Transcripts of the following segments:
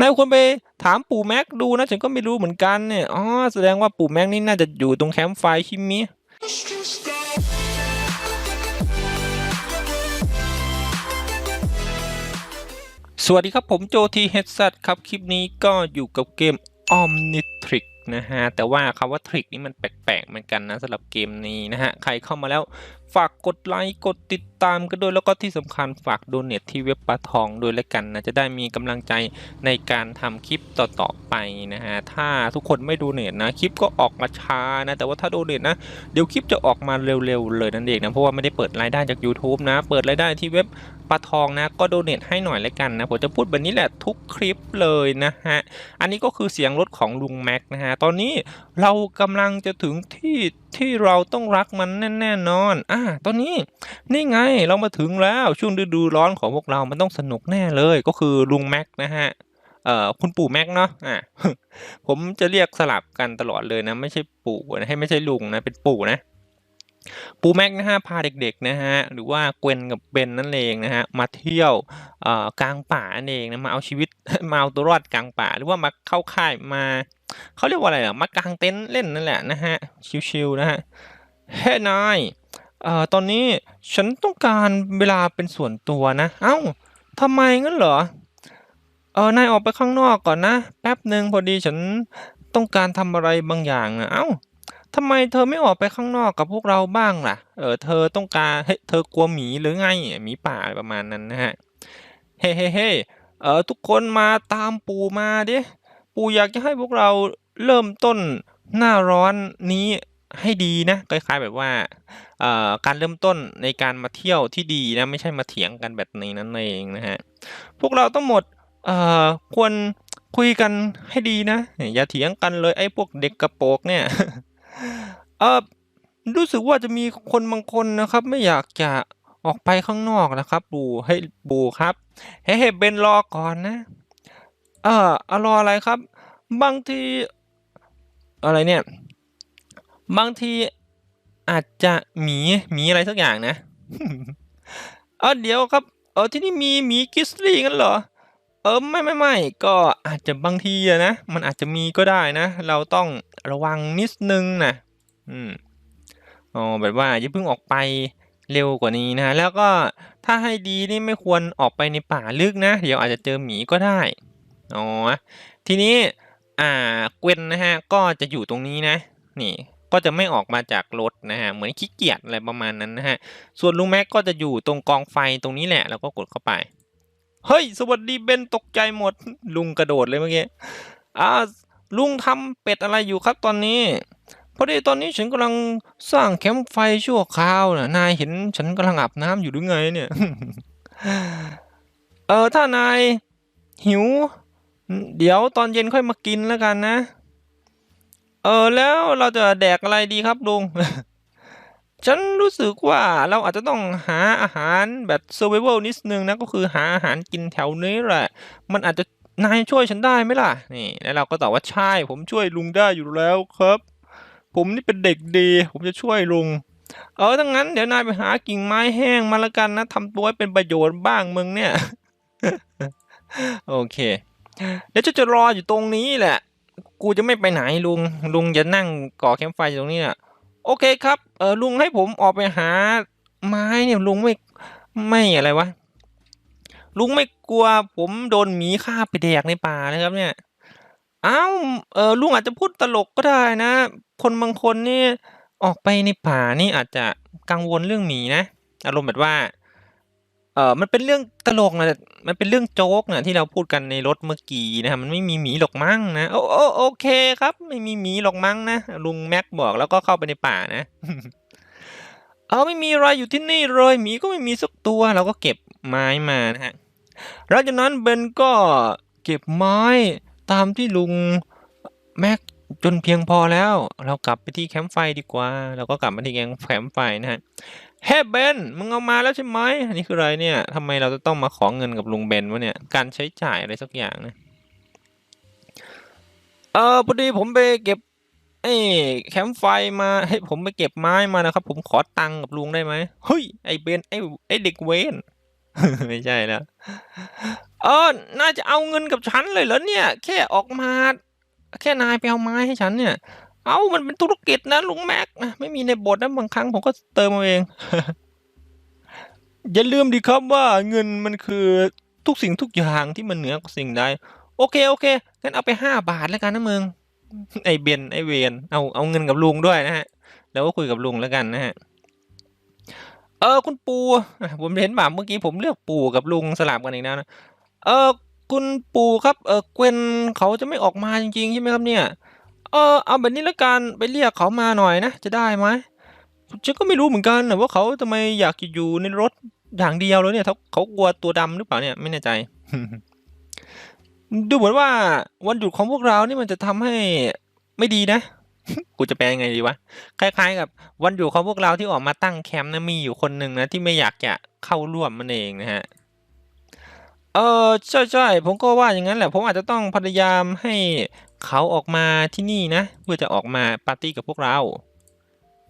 นายควรไปถามปู่แม็กดูนะ ฉันก็ไม่รู้เหมือนกันเนี่ย อ๋อ แสดงว่าปู่แม็กนี่น่าจะอยู่ตรงแคมป์ไฟช่ไหมยสวัสดีครับผมโจทีเฮดซัตครับ คลิปนี้ก็อยู่กับเกม Omnitrix นะฮะ แต่ว่าคำว่าทริกนี่มันแปลกๆเหมือนกันนะสำหรับเกมนี้นะฮะ ใครเข้ามาแล้ว ฝากกดไลค์กดติดตามกันด้วยแล้วก็ที่สำคัญฝากโดเนทที่เว็บปลาทองด้วยแล้วกันนะจะได้มีกำลังใจในการทำคลิปต่อๆไปนะฮะถ้าทุกคนไม่โดเนทนะคลิปก็ออกมาช้านะแต่ว่าถ้าโดเนทนะเดี๋ยวคลิปจะออกมาเร็วๆเลยนั่นเองนะเพราะว่าไม่ได้เปิดรายได้จาก YouTube นะ เปิดรายได้ที่เว็บปลาทองนะก็โดเนทให้หน่อยแล้วกันนะผมจะพูดแบบนี้แหละทุกคลิปเลยนะฮะอันนี้ก็คือเสียงรถของลุงแม็กนะฮะตอนนี้เรากำลังจะถึงที่ ที่เราต้องรักมันแน่ๆนอน อ่า ตอนนี้นี่ไงเรามาถึงแล้วช่วงฤดูร้อนของพวกเรา มันต้องสนุกแน่เลยก็คือลุงแม็กนะฮะเอ่อคุณปู่แม็กเนาะอ่าผมจะเรียกสลับกันตลอดเลยนะ ไม่ใช่ปู่นะให้ไม่ใช่ลุงนะเป็นปู่นะ ปู่แม็กนะฮะพาเด็กๆนะฮะหรือว่าเกวนกับเบนนั่นเองนะฮะมาเที่ยวเอ่อกลางป่านั่นเองนะมาเอาชีวิตมาเอาตัวรอดกลางป่า หรือว่ามาเข้าค่ายมา เขาเรียกว่าอะไรอะมากางเต็นท์เล่นนั่นแหละนะฮะ ชิวๆนะฮะเฮ้นายเอ่อตอนนี้ฉันต้องการเวลาเป็นส่วนตัวนะ เอ้าทำไมงั้นเหรอ เออนายออกไปข้างนอกก่อนนะ แป๊บหนึ่งพอดีฉันต้องการทำอะไรบางอย่างนะเอ้าทำไมเธอไม่ออกไปข้างนอกกับพวกเราบ้างล่ะ เออเธอต้องการเฮ้ยเธอกลัวหมีหรือไงหมีป่าประมาณนั้นนะฮะ เฮ้เฮ้เฮ้เออทุกคนมาตามปู่มาดิ ปู่อยากจะให้พวกเราเริ่มต้นหน้าร้อนนี้ให้ดีนะคล้ายๆแบบว่าการเริ่มต้นในการมาเที่ยวที่ดีนะไม่ใช่มาเถียงกันแบบนี้นั่นเองนะฮะพวกเราทั้งหมดควรคุยกันให้ดีนะ อย่าเถียงกันเลยไอ้พวกเด็กกระโปงเนี่ยเออรู้สึกว่าจะมีคนบางคนนะครับ ไม่อยากจะออกไปข้างนอกนะครับปู่ให้ปู่ครับเฮ้เบนรอก่อนนะ ออเอรออะไรครับ บางที อะไรเนี่ย บางทีอาจจะหมีหมีอะไรสักอย่างนะเออเดี๋ยวครับ เออที่นี่มีหมีกิสลี่กันเหรอ เออไม่ไม่ไม่ก็อาจจะบางทีอะนะ มันอาจจะมีก็ได้นะ เราต้องระวังนิดนึงนะอืมอ๋อแบบว่าอย่าเพิ่งออกไปเร็วกว่านี้นะ แล้วก็ถ้าให้ดีนี่ไม่ควรออกไปในป่าลึกนะ เดี๋ยวอาจจะเจอหมีก็ได้ อ๋อทีนี้อ่าเกวนนะฮะก็จะอยู่ตรงนี้นะนี่ก็จะไม่ออกมาจากรถนะฮะเหมือนขี้เกียจอะไรประมาณนั้นนะฮะส่วนลุงแม็กก็จะอยู่ตรงกองไฟตรงนี้แหละ แล้วก็กดเข้าไปเฮ้ยสวัสดีเบนตกใจหมด ลุงกระโดดเลยเมื่อกี้อ่าลุงทำเป็ดอะไรอยู่ครับตอนนี้พอดีตอนนี้ฉันกำลังสร้างแคมป์ไฟชั่วคราวนะนายเห็นฉันกำลังอาบน้ำอยู่หรือไงเนี่ยเออถ้านายหิว เดี๋ยวตอนเย็นค่อยมากินแล้วกันนะ เออแล้วเราจะแดกอะไรดีครับลุง ฉันรู้สึกว่าเราอาจจะต้องหาอาหารแบบ survival นิดนึงนะ ก็คือหาอาหารกินแถวนี้แหละ มันอาจจะนายช่วยฉันได้ไหมล่ะ นี่ แล้วเราก็ตอบว่าใช่ ผมช่วยลุงได้อยู่แล้วครับ ผมนี่เป็นเด็กดี ผมจะช่วยลุง เออถ้างั้นเดี๋ยวนายไปหากิ่งไม้แห้งมาละกันนะทำตัวให้เป็นประโยชน์บ้างมึงเนี่ย โอเค เดี๋ยวจะจะรออยู่ตรงนี้แหละ กูจะไม่ไปไหนลุง ลุงจะนั่งก่อแคมป์ไฟอยู่ตรงนี้แหละโอเคครับเออลุงให้ผมออกไปหาไม้เนี่ยลุงไม่ไม่อะไรวะลุงไม่กลัวผมโดนหมีฆ่าไปแดกในป่าเลยครับเนี่ยอ้าวเออลุงอาจจะพูดตลกก็ได้นะ คนบางคนนี่ออกไปในป่านี่อาจจะกังวลเรื่องหมีนะ อารมณ์แบบว่า เออมันเป็นเรื่องตลกนะมันเป็นเรื่องโจ๊กนะที่เราพูดกันในรถเมื่อกี้นะครับมันไม่มีหมีหรอกมั้งนะโอโอโอเคครับ ไม่มีหมีหรอกมั้งนะลุงแม็กบอกแล้วก็เข้าไปในป่านะเอาไม่มีอะไรอยู่ที่นี่เลยหมีก็ไม่มีสักตัวเราก็เก็บไม้มานะฮะหลังจากนั้นเบนก็เก็บไม้ตามที่ลุงแม็กจนเพียงพอแล้ว เรากลับไปที่แคมป์ไฟดีกว่า เราก็กลับมาที่แคมป์ไฟนะฮะ เฮ้เบนมึงเอามาแล้วใช่ไหมอันนี้คืออะไรเนี่ยทำไมเราจะต้องมาขอเงินกับลุงเบนวะเนี่ยการใช้จ่ายอะไรสักอย่างนะเออพอดีผมไปเก็บไอ้แคมป์ไฟมาให้ผมไปเก็บไม้มานะครับ ผมขอตังค์กับลุงได้ไหมเฮ้ยไอ้เบนไอ้ไอ้เด็กเวนไม่ใช่แล้วเออน่าจะเอาเงินกับฉันเลยเหรอเนี่ย แค่ออกมา แค่นายไปเอาไม้ให้ฉันเนี่ย เอามันเป็นธุรกิจนะลุงแม็กไม่มีในบทนะบางครั้งผมก็เติมเอาเอง อย่าลืมดิครับว่าเงินมันคือทุกสิ่งทุกอย่างที่มันเหนือกว่าสิ่งใดโอเคโอเคงั้นเอาไปห้าบาทแล้วกันนะมึงไอเบนไอเวนเอาเอาเงินกับลุงด้วยนะฮะ แล้วก็คุยกับลุงแล้วกันนะฮะเออคุณปู่ผมเห็นแบบเมื่อกี้ผมเลือกปู่กับลุงสลับกันอีกแล้วนะเออคุณปู่ครับเออเกวนเขาจะไม่ออกมาจริงๆใช่ไหมครับเนี่ย เออเอาแบบนี้ละกันไปเรียกเขามาหน่อยนะจะได้ไหมฉันก็ไม่รู้เหมือนกันนะว่าเขาทำไมอยากจะอยู่ในรถอย่างเดียวเลยเนี่ยเขาเขากลัวตัวดำหรือเปล่าเนี่ยไม่แน่ใจ ดูเหมือนว่าวันหยุดของพวกเรานี่มันจะทำให้ไม่ดีนะกูจะแปลยังไงดีวะคล้ายๆ กับวันหยุดของพวกเราที่ออกมาตั้งแคมป์นะมีอยู่คนหนึ่งนะที่ไม่อยากจะเข้าร่วมมันเองนะฮะเออใช่ใช่ผมก็ว่าอย่างนั้นแหละ ผมอาจจะต้องพยายามให้ เขาออกมาที่นี่นะ เพื่อจะออกมาปาร์ตี้กับพวกเรา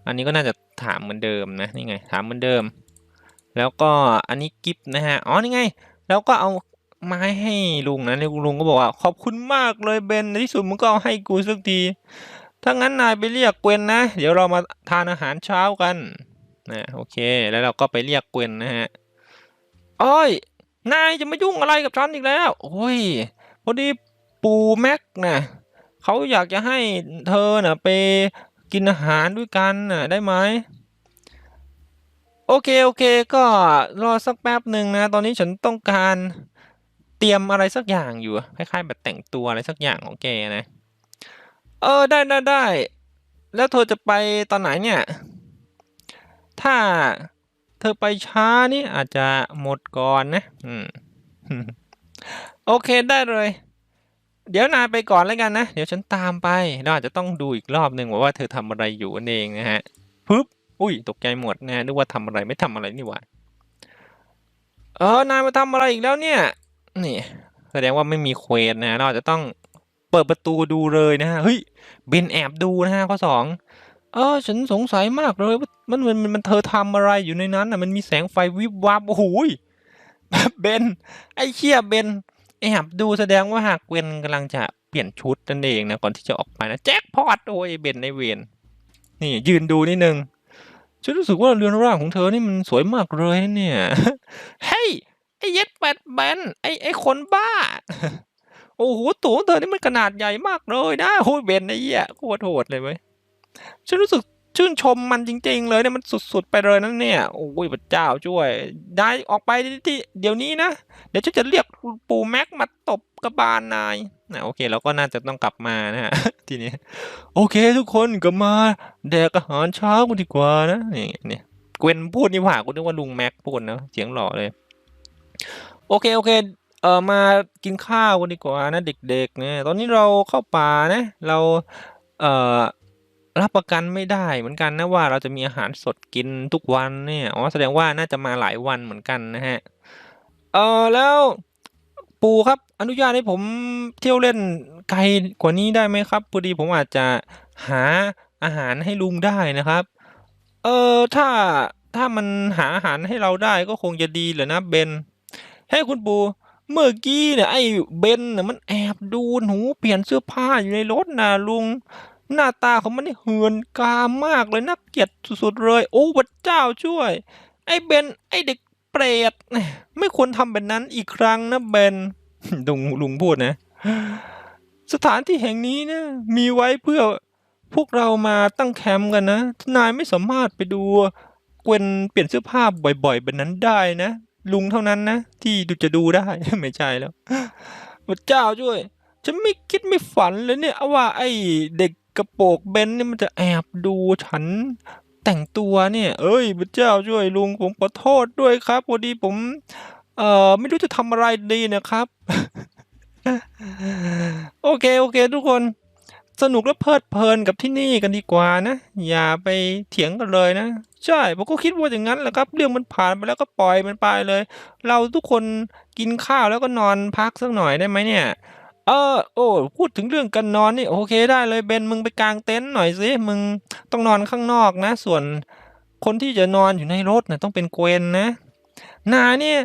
อันนี้ก็น่าจะถามเหมือนเดิมนะนี่ไงถามเหมือนเดิม แล้วก็อันนี้กิฟต์นะฮะอ๋อนี่ไง แล้วก็เอาไม้ให้ลุงนะล้วลุงก็บอกว่า ขอบคุณมากเลยเบนในที่สุดมึงก็เอาให้กูสักทีถ้างั้นนายไปเรียกเกวนนะ เดี๋ยวเรามาทานอาหารเช้ากันนะโอเค แล้วเราก็ไปเรียกเกวนนะฮะอ้อยนายจะมายุ่งอะไรกับฉันอีกแล้ว โอ้ยพอดี ปูแม็กนะเขาอยากจะให้เธอนะไปกินอาหารด้วยกันนะได้ไหมโอเค โอเค ก็รอสักแป๊บหนึ่งนะ ตอนนี้ฉันต้องการเตรียมอะไรสักอย่างอยู่คล้ายๆแบบแต่งตัวอะไรสักอย่างของแกนะ เออได้ได้ได้ แล้วเธอจะไปตอนไหนเนี่ย ถ้าเธอไปช้านี่อาจจะหมดก่อนนะ อืม โอเคได้เลย เดี๋ยวนายไปก่อนแล้วกันนะ เดี๋ยวฉันตามไปเราอาจจะต้องดูอีกรอบหนึ่งว่าวาเธอทำอะไรอยู่นั่นเองนะฮะปึ๊บอุ้ยตกใจหมดนะนึกว่าทำอะไรไม่ทำอะไรนี่หว่าเออนายมาทำอะไรอีกแล้วเนี่ยนี่แสดงว่าไม่มีเควสนะเราอาจจะต้องเปิดประตูดูเลยนะฮะเฮ้ยเบนแอบดูนะฮะข้อสองเออฉันสงสัยมากเลยว่ามันมันมันมันเธอทำอะไรอยู่ในนั้นอะมันมีแสงไฟวิบวับโอ้โหยเบนไอ้เชี่ยเบน แอบดูแสดงว่าหากเวนกำลังจะเปลี่ยนชุดนั่นเองนะก่อนที่จะออกไปนะแจ็คพอตโอ้ยเบนในเวนนี่ยืนดูนิดนึงฉันรู้สึกว่าเรือนร่างของเธอนี่มันสวยมากเลยเนี่ยเฮ้ยไอ้เย็ดแปดแบนไอ้ไอ้คนบ้า โอ้โหตัวของเธอนี่มันขนาดใหญ่มากเลยนะโอ้ยเบนไอ้เหี้ยโคตรโหดเลยเว้ยฉันรู้สึก ชื่นชมมันจริง ๆ เลยเนี่ยมันสุดๆไปเลยนั่นเนี่ยโอ้ยพระเจ้าช่วย ได้ออกไปที่เดี๋ยวนี้นะ เดี๋ยวฉันจะเรียกปู่แม็กมาตบกระบาลนายนะโอเคเราก็น่าจะต้องกลับมานะฮะทีนี้โอเคทุกคนก็มาแดกอาหารเช้ากันดีกว่านะนี่เนี่ยเกวนพูดนี่หว่ากูนึกว่าลุงแม็กพูดนะเสียงหล่อเลย โอเคโอเคเออมากินข้าวกันดีกว่านะเด็กๆเนี่ยตอนนี้เราเข้าป่านะ เราเอ่อ รับประกันไม่ได้เหมือนกันนะว่าเราจะมีอาหารสดกินทุกวันเนี่ยอ๋อแสดงว่าน่าจะมาหลายวันเหมือนกันนะฮะเออแล้วปู่ครับอนุญาตให้ผมเที่ยวเล่นไกลกว่านี้ได้ไหมครับพอดีผมอาจจะหาอาหารให้ลุงได้นะครับ เออถ้าถ้ามันหาอาหารให้เราได้ก็คงจะดีเหรอนะเบนเฮ้คุณปู่เมื่อกี้เนี่ยไอ้เบนน่ะมันแอบดูหนูเปลี่ยนเสื้อผ้าอยู่ในรถนะลุง หน้าตาของมันนี่เหือนกามากเลยน่าเกลียดสุดๆเลย โอ้พระเจ้าช่วย ไอ้เบนไอ้เด็กเปรตไม่ควรทำแบบนั้นอีกครั้งนะเบนลุงลุงพูดนะ สถานที่แห่งนี้นะมีไว้เพื่อพวกเรามาตั้งแคมป์กันนะ นายไม่สามารถไปดูเกวนเปลี่ยนเสื้อผ้าบ่อยๆแบบนั้นได้นะ ลุงเท่านั้นนะ ที่ดูจะดูได้ ไม่ใช่แล้วพระเจ้าช่วย ฉันไม่คิดไม่ฝันเลยเนี่ยว่าไอ้เด็ก กระโปรงเบนนี่มันจะแอบดูฉันแต่งตัวเนี่ย เอ้ยพระเจ้าช่วยลุงผมขอโทษด้วยครับพอดีผม เอ่อ ไม่รู้จะทำอะไรดีนะครับ โอเค โอเค ทุกคน สนุกและเพลิดเพลินกับที่นี่กันดีกว่านะ อย่าไปเถียงกันเลยนะ ใช่ผมก็คิดว่าอย่างนั้นแหละครับ เรื่องมันผ่านไปแล้วก็ปล่อยมันไปเลย เราทุกคนกินข้าวแล้วก็นอนพักสักหน่อยได้ไหมเนี่ย เออโอ้พูดถึงเรื่องการนอนนี่โอเคได้เลยเบนมึงไปกางเต็นท์หน่อยสิมึงต้องนอนข้างนอกนะ ส่วนคนที่จะนอนอยู่ในรถนะต้องเป็นเกวนนะนายเนี่ย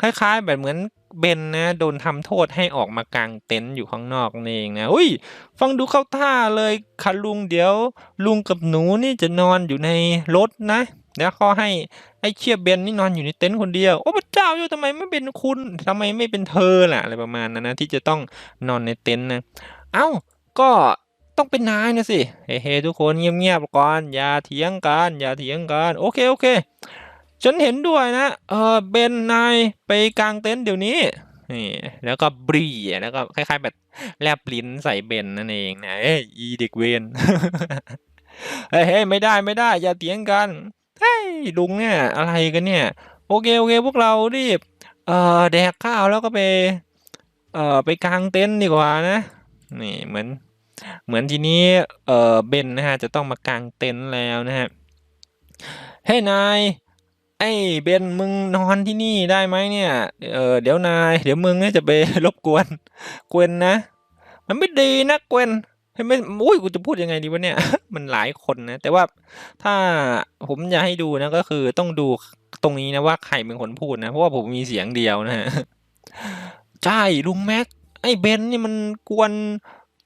คล้าย ๆ แบบเหมือนเบนนะโดนทำโทษให้ออกมากางเต็นท์อยู่ข้างนอกนี่เองนะอุ้ย ฟังดูเข้าท่าเลยค่ะลุงเดี๋ยว ลุงกับหนูนี่จะนอนอยู่ในรถนะ แล้วเขาให้ไอ้เชียบเบนนี่นอนอยู่ในเต็นท์คนเดียว โอ้พระเจ้าอยู่ทำไมไม่เป็นคุณทำไมไม่เป็นเธอล่ะอะไรประมาณนั้นนะที่จะต้องนอนในเต็นท์นะ เอ้าก็ต้องเป็นนายนะสิ เฮ้เฮทุกคนเงียบๆก่อนอย่าเถียงกันอย่าเถียงกัน โอเคโอเค ฉันเห็นด้วยนะ เออเบนนายไปกลางเต็นท์เดี๋ยวนี้นี่แล้วก็บรีแล้วก็คล้ายๆแบบแลบลิ้นใส่เบนนั่นเองนะเอ้ยอีเด็กเวนเฮ้ยเฮ้ยไม่ได้ไม่ได้ อย่าเถียงกัน เฮ้ยลุงเนี่ยอะไรกันเนี่ย โอเคโอเคพวกเรารีบเอ่อแดกข้าวแล้วก็ไปเอ่อไปกางเต็นท์ดีกว่านะ นี่เหมือนเหมือนทีนี้เอ่อเบนนะฮะจะต้องมากางเต็นท์แล้วนะฮะเฮ้ยนายไอ้เบนมึงนอนที่นี่ได้ไหมเนี่ย เออเดี๋ยวนาย เดี๋ยวมึงเนี่ยจะไปรบกวน เกวนนะ มันไม่ดีนะเกวน ไม่อุ้ยกูจะพูดยังไงดีวะเนี่ย มันหลายคนนะ แต่ว่าถ้าผมจะให้ดูนะก็คือต้องดูตรงนี้นะว่าใครเป็นคนพูดนะ เพราะว่าผมมีเสียงเดียวนะฮะ ใช่ลุงแม็ก ไอ้เบนนี่มันกวน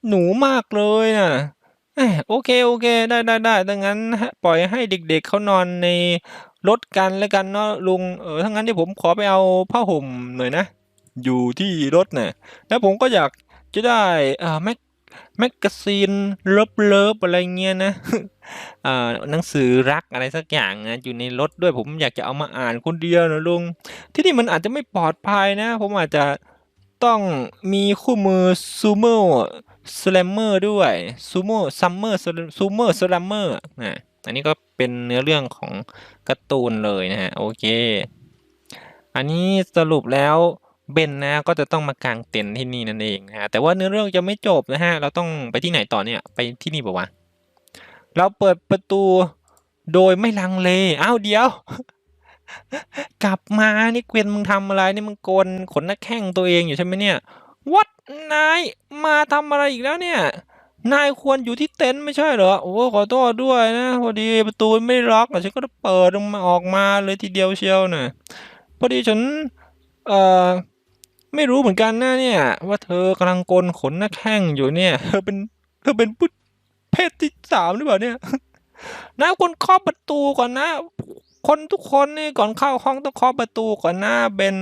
หนูมากเลยนะโอเคโอเค ได้ได้ได้ดังนั้น ปล่อยให้เด็กๆเขานอนในรถกันแล้วกันเนาะลุง เออถ้างั้นเดี๋ยวผมขอไปเอาผ้าห่มหน่อยนะ อยู่ที่รถน่ะแล้วผมก็อยากจะได้อ่าแม็ก แมกกาซีนเลิฟเลิฟอะไรเงี้ยนะหนังสือรักอะไรสักอย่างนะอยู่ในรถด้วยผมอยากจะเอามาอ่านคนเดียวนะลุง ที่นี่มันอาจจะไม่ปลอดภัยนะ ผมอาจจะต้องมีคู่มือซูโม่สแลมเมอร์ด้วยซูโม่ซัมเมอร์ซูโม่สแลมเมอร์นะอันนี้ก็เป็นเนื้อเรื่องของการ์ตูนเลยนะฮะโอเค อันนี้สรุปแล้ว เบนนะก็จะต้องมากางเต็นท์ที่นี่นั่นเองนะฮะแต่ว่าเนื้อเรื่องจะไม่จบนะฮะเราต้องไปที่ไหนต่อเนี่ยไปที่นี่ปะวะเราเปิดประตูโดยไม่ลังเลอ้าวเดียว กลับมานี่เกวียนมึงทำอะไรนี่มึงโกนขนหน้าแข้งตัวเองอยู่ใช่ไหมเนี่ยวัดนายมาทำอะไรอีกแล้วเนี่ย นายควรอยู่ที่เต็นท์ไม่ใช่เหรอโอ้ขอโทษด้วยนะพอดีประตูไม่ล็อกฉันก็เปิดมาออกมาเลยทีเดียวเชียวน่ะพอดีฉันเอ่อ ไม่รู้เหมือนกันนะเนี่ย ว่าเธอกำลังโกนขนหน้าแข้งอยู่เนี่ย เธอเป็นเธอเป็นผู้เพศที่สามหรือเปล่าเนี่ยนายควรเคาะประตูก่อนนะ คนทุกคนนี่ก่อนเข้าห้องต้องเคาะประตูก่อนนะเบน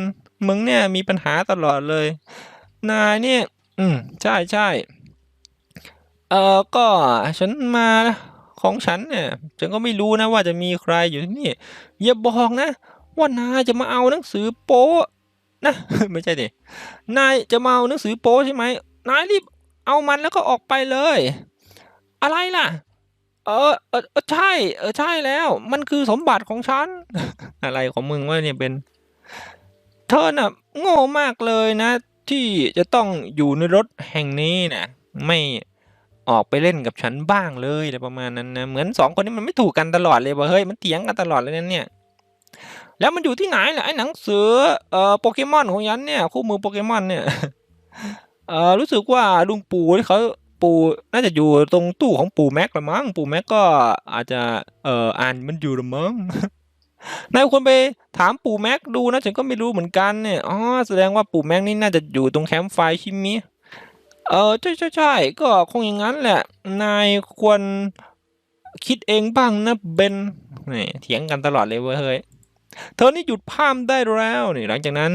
มึงเนี่ยมีปัญหาตลอดเลย นายเนี่ย อืม ใช่ใช่เออก็ฉันมาของฉันเนี่ยฉันก็ไม่รู้นะว่าจะมีใครอยู่ที่นี่อย่าบอกนะ ว่านายจะมาเอาหนังสือโป๊ นะไม่ใช่ดินายจะมาเอาหนังสือโป๊ใช่ไหมนายรีบเอามันแล้วก็ออกไปเลย อะไรล่ะเออเออเออใช่ เออใช่แล้ว มันคือสมบัติของฉัน อะไรของมึงวะเนี่ยเป็น เธอน่ะ โง่มากเลยนะ ที่จะต้องอยู่ในรถแห่งนี้นะไม่ออกไปเล่นกับฉันบ้างเลยอะไรประมาณนั้นนะเหมือนสองคนนี้มันไม่ถูกกันตลอดเลยว่าเฮ้ยมันเถียงกันตลอดเลยนั่นเนี่ย แล้วมันอยู่ที่ไหนล่ะไอ้หนังสือเอ่อโปเกมอนของฉันเนี่ยคู่มือโปเกมอนเนี่ยเอ่อรู้สึกว่าลุงปู่ที่เขาปู่น่าจะอยู่ตรงตู้ของปู่แม็กละมั้งปู่แม็กก็อาจจะเอ่ออ่านมันอยู่ละมั้งนายควรไปถามปู่แม็กดูนะฉันก็ไม่รู้เหมือนกันเนี่ยอ๋อแสดงว่าปู่แม็กนี่น่าจะอยู่ตรงแคมป์ไฟช่ไหมยเออใช่ใช่ใช่ก็คงอย่างนั้นแหละ นายควรคิดเองบ้างนะเบนนี่เถียงกันตลอดเลยเว้ยเฮ้ย เธอนี่หยุดพามได้แล้วนี่หลังจากนั้น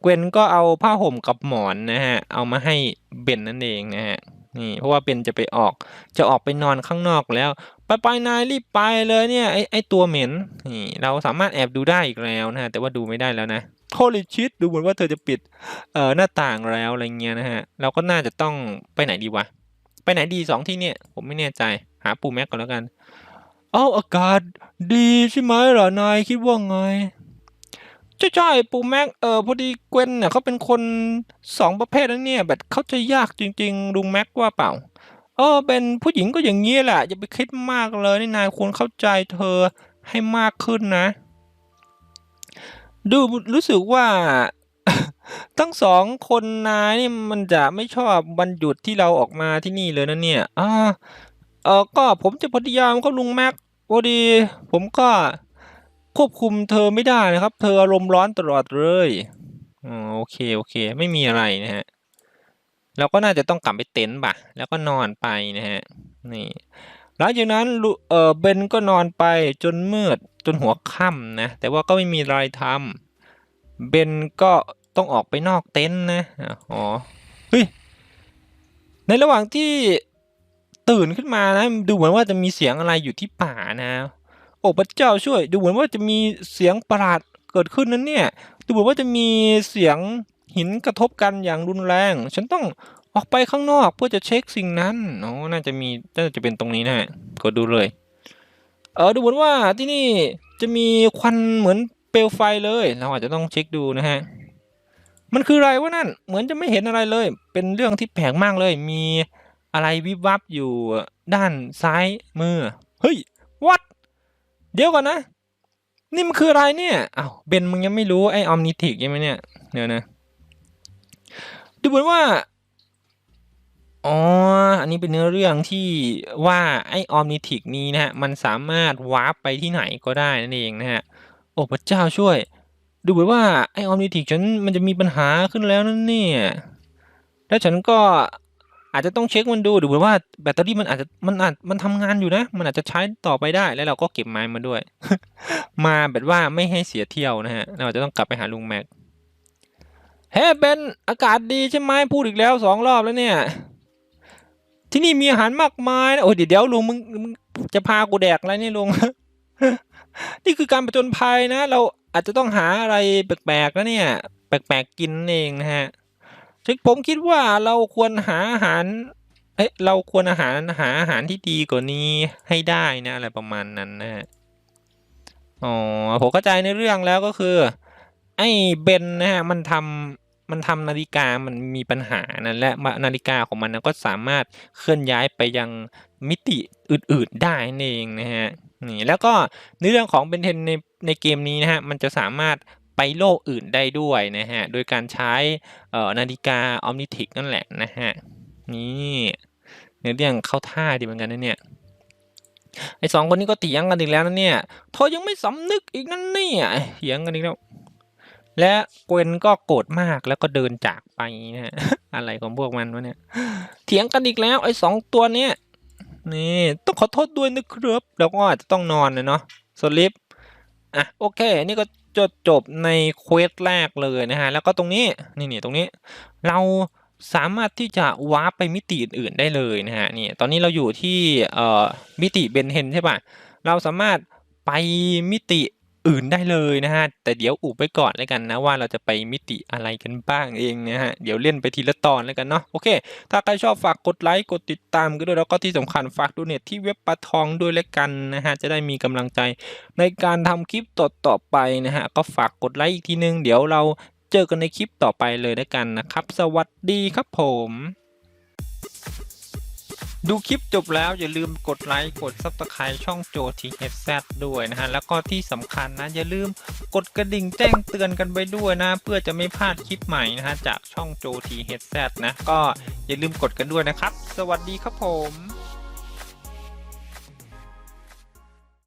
เกวนก็เอาผ้าห่มกับหมอนนะฮะเอามาให้เบนนั่นเองนะฮะนี่เพราะว่าเบนจะไปออกจะออกไปนอนข้างนอกแล้ว ไปไปนายรีบไปเลยเนี่ยไอไอตัวเหม็นนี่เราสามารถแอบดูได้อีกแล้วนะฮะแต่ว่าดูไม่ได้แล้วนะโ o ลิชิตดูเหมือนว่าเธอจะปิดเอ่อหน้าต่างแล้วอะไรเงี้ยนะฮะเราก็น่าจะต้องไปไหนดีวะไปไหนดีสองที่เนี่ยผมไม่แน่ใจหาปูแม็กก่อนแล้วกัน เอ้าอากาศดีใช่ไหมล่ะนายคิดว่าไงใช่ใช่ปูแม็กเออพอดีเกวนเนี่ยเขาเป็นคนสองประเภทนะเนี่ยแบบเขาจะยากจริงๆลุงแม็กว่าเปล่า เออเป็นผู้หญิงก็อย่างนี้แหละอย่าไปคิดมากเลยนี่นายควรเข้าใจเธอให้มากขึ้นนะ ดูรู้สึกว่าทั้งสองคนนายนี่มันจะไม่ชอบวันหยุดที่เราออกมาที่นี่เลยนะเนี่ยอ่าเออก็ผมจะพยายามก็ลุงแม็ก พอดีผมก็ควบคุมเธอไม่ได้นะครับ เธออารมณ์ร้อนตลอดเลยอ๋อโอเคโอเค ไม่มีอะไรนะฮะเราก็น่าจะต้องกลับไปเต็นท์ป่ะ แล้วก็นอนไปนะฮะนี่หลังจากนั้นลุเออเบนก็นอนไปจนมืดจนหัวค่ำนะแต่ว่าก็ไม่มีอะไรทำเบนก็ต้องออกไปนอกเต็นท์นะอ๋อเฮ้ยในระหว่างที่ ตื่นขึ้นมานะดูเหมือนว่าจะมีเสียงอะไรอยู่ที่ป่านะ โอ้พระเจ้าช่วย ดูเหมือนว่าจะมีเสียงประหลาดเกิดขึ้นนั้นเนี่ย ดูเหมือนว่าจะมีเสียงหินกระทบกันอย่างรุนแรง ฉันต้องออกไปข้างนอกเพื่อจะเช็คสิ่งนั้นอ๋อน่าจะมีน่าจะเป็นตรงนี้นะฮะกดดูเลย เออดูเหมือนว่าที่นี่จะมีควันเหมือนเปลวไฟเลย เราอาจจะต้องเช็คดูนะฮะ มันคืออะไรวะนั่น เหมือนจะไม่เห็นอะไรเลย เป็นเรื่องที่แปลกมากเลย มี อะไรวิบวับอยู่ด้านซ้ายมือ เฮ้ย what เดี๋ยวก่อนนะ นี่มันคืออะไรเนี่ยอ้าวเบนมึงยังไม่รู้ไอออมนิทิกใช่ไหมเนี่ยเดี๋ยวนะ ดูเหมือนว่า อ๋อ อันนี้เป็นเนื้อเรื่องที่ว่าไอออมนิทิกนี้นะฮะ มันสามารถวาร์ปไปที่ไหนก็ได้นั่นเองนะฮะ โอ้พระเจ้าช่วย ดูเหมือนว่าไอออมนิทิกฉันมันจะมีปัญหาขึ้นแล้วนั่นเนี่ย แล้วฉันก็ อาจจะต้องเช็คมันดูดูเหมือว่าแบตเตอรี่มันอาจจะมันอาจมันทำงานอยู่นะ มันอาจจะใช้ต่อไปได้แล้วเราก็เก็บไม้มาด้วย มาแบบว่าไม่ให้เสียเที่ยวนะฮะเราจะต้องกลับไปหาลุงแม็กเฮ้เบนอากาศดีใช่ไหมพูดอีกแล้วสองรอบแล้วเนี่ย ที่นี่มีอาหารมากมายนะโอ้ยเดี๋ยวเดี๋ยวลุงมึงมึงจะพากูแดกอะไรนี่ลุงนี่คือการประจนภัยนะ เราอาจจะต้องหาอะไรแปลกๆแล้วเนี่ย แปลกๆกินเองนะฮะ ซึ่งผมคิดว่าเราควรหาอาหาร เอ้ยเราควรอาหารหาอาหารที่ดีกว่านี้ให้ได้นะอะไรประมาณนั้นนะฮะอ๋อผมเข้าใจในเรื่องแล้วก็คือ ไอ้เบนนะฮะมันทำมันทำนาฬิกามันมีปัญหานะและนาฬิกาของมันนะก็สามารถเคลื่อนย้ายไปยังมิติอื่นๆได้นั่นเองนะฮะนี่แล้วก็ในเรื่องของเบนเทนในในเกมนี้นะฮะมันจะสามารถ ไปโลกอื่นได้ด้วยนะฮะ โดยการใช้นาฬิกาออมนิทิกนั่นแหละนะฮะ นี่ในเรื่องเข้าท่าดีเหมือนกันนะเนี่ยไอสองคนนี้ก็เถียงกันอีกแล้วนะเนี่ยเธอยังไม่สำนึกอีกนั่นเนี่ยเถียงกันอีกแล้ว และเกวนก็โกรธมากแล้วก็เดินจากไปนะฮะอะไรของพวกมันวะเนี่ย เถียงกันอีกแล้วไอ้สองตัวเนี้ยนี่ต้องขอโทษด้วยนะครับแล้วก็อาจจะต้องนอนนะเนาะสลิปอะโอเค นี่ก็ จดจบในเควสแรกเลยนะฮะ แล้วก็ตรงนี้นี่นี่ตรงนี้ เราสามารถที่จะวาร์ปไปมิติอื่นๆได้เลยนะฮะนี่ตอนนี้เราอยู่ที่มิติเบนเทนใช่ป่ะ เราสามารถไปมิติ อื่นได้เลยนะฮะ แต่เดี๋ยวอุบไว้ก่อนแล้วกันนะว่าเราจะไปมิติอะไรกันบ้างเองนะฮะ เดี๋ยวเล่นไปทีละตอนแล้วกันเนาะ โอเค ถ้าใครชอบฝากกดไลค์ กดติดตามกันด้วย แล้วก็ที่สำคัญฝากดูเน็ตที่เว็บปะทองด้วยแล้วกันนะฮะ จะได้มีกำลังใจในการทำคลิปต่อต่อๆไปนะฮะ ก็ฝากกดไลค์อีกทีนึง เดี๋ยวเราเจอกันในคลิปต่อไปเลยแล้วกันนะครับ สวัสดีครับผม ดูคลิปจบแล้วอย่าลืมกดไลค์กด Subscribe ช่องโจทีเอแซด้วยนะฮะ แล้วก็ที่สำคัญนะ อย่าลืมกดกระดิ่งแจ้งเตือนกันไปด้วยนะ เพื่อจะไม่พลาดคลิปใหม่นะฮะ จากช่องโจทีเอแซนะ ก็อย่าลืมกดกันด้วยนะครับ สวัสดีครับผม